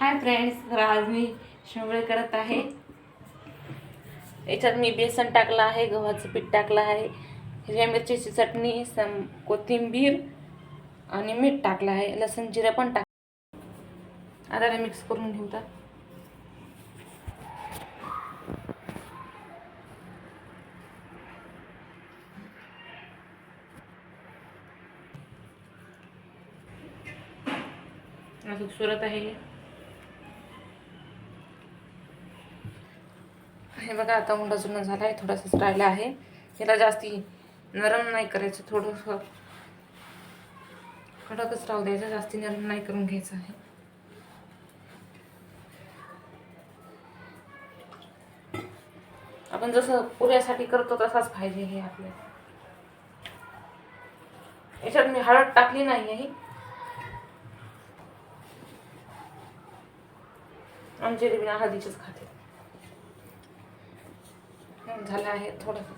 Hi friends तर आज मी शेवळे करत आहे. याच्यात मी बेसन टाकलं आहे गव्हाचं पीठ टाकलं आहे हिरव्या मिरचीची चटणी सम कोथिंबीर आणि मीठ टाकलं आहे लसूण जिरं पण टाक आता मिक्स करून घेऊ अजून सुरत आहे. हे. बघा आता उंडा जुना झाला आहे थोडासाच राहिला आहे. याला जास्ती नरम नाही करायचं थोडंसं कडकच राहू द्यायचं जास्ती नरम नाही करून घ्यायचं आहे. आपण जसं पुऱ्यासाठी करतो तसाच पाहिजे हे आपल्याला याच्यात मी हळद टाकली नाही आहे आमच्या बिना हळदीचीच खाते. झालं आहे थोडंसं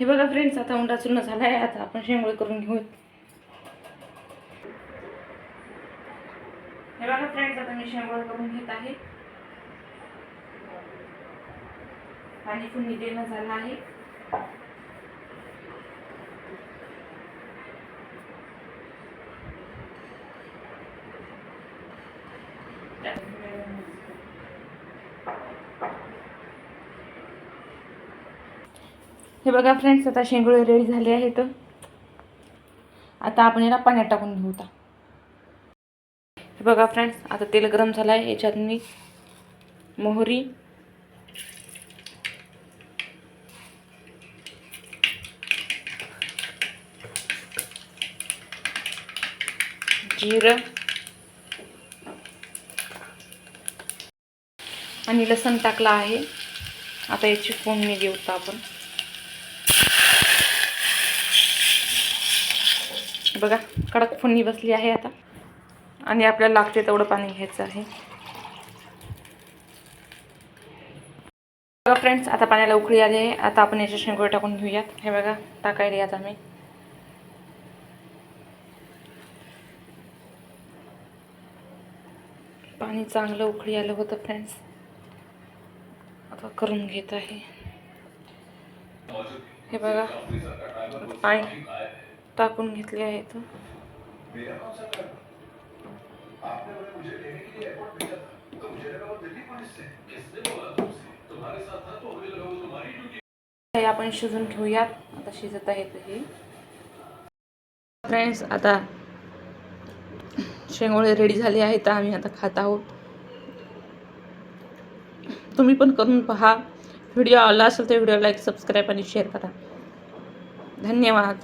हे बघा फ्रेंड्स आता उंडा चूर्ण झाला आहे आता आपण शेंगोळे करून घेऊ हे बघा फ्रेंड्स आता मी शेंगोळे करून घेत आहे. पाणी फुंडी देणं झालं आहे. हे बघा फ्रेंड्स आता शेंगोळे रेडी झाले आहेत. आता आपण याला पाण्यात टाकून घेऊ आता. हे बघा फ्रेंड्स आता तेल गरम झालं आहे याच्यात मी मोहरी जिरं आणि लसण टाकला आहे. आता याची फोडणी घेऊ तर आपण. बघा कडक फुन्नी बसली आहे आता. आणि आपल्याला लागते तेवढं पाणी घ्यायचं आहे. बघा फ्रेंड्स आता पाण्याला उकळी आली आहे. आता आपण याच्या शेंगोळे टाकून घेऊयात. हे बघा टाकायला आता मी पाणी चांगलं उकळी आलं होतं फ्रेंड्स आता करून घेत आहे. हे बघा पाणी टाकून घेतले आहेत आपण शिजून घेऊयात. आता शिजत आहेत हे फ्रेंड्स आता शेंगोळे रेडी झाले आहेत. आम्ही आता खात आहोत. तुम्ही पण करून पहा. व्हिडिओ आवडला असेल तर व्हिडिओ लाईक सबस्क्राईब आणि शेअर करा. धन्यवाद.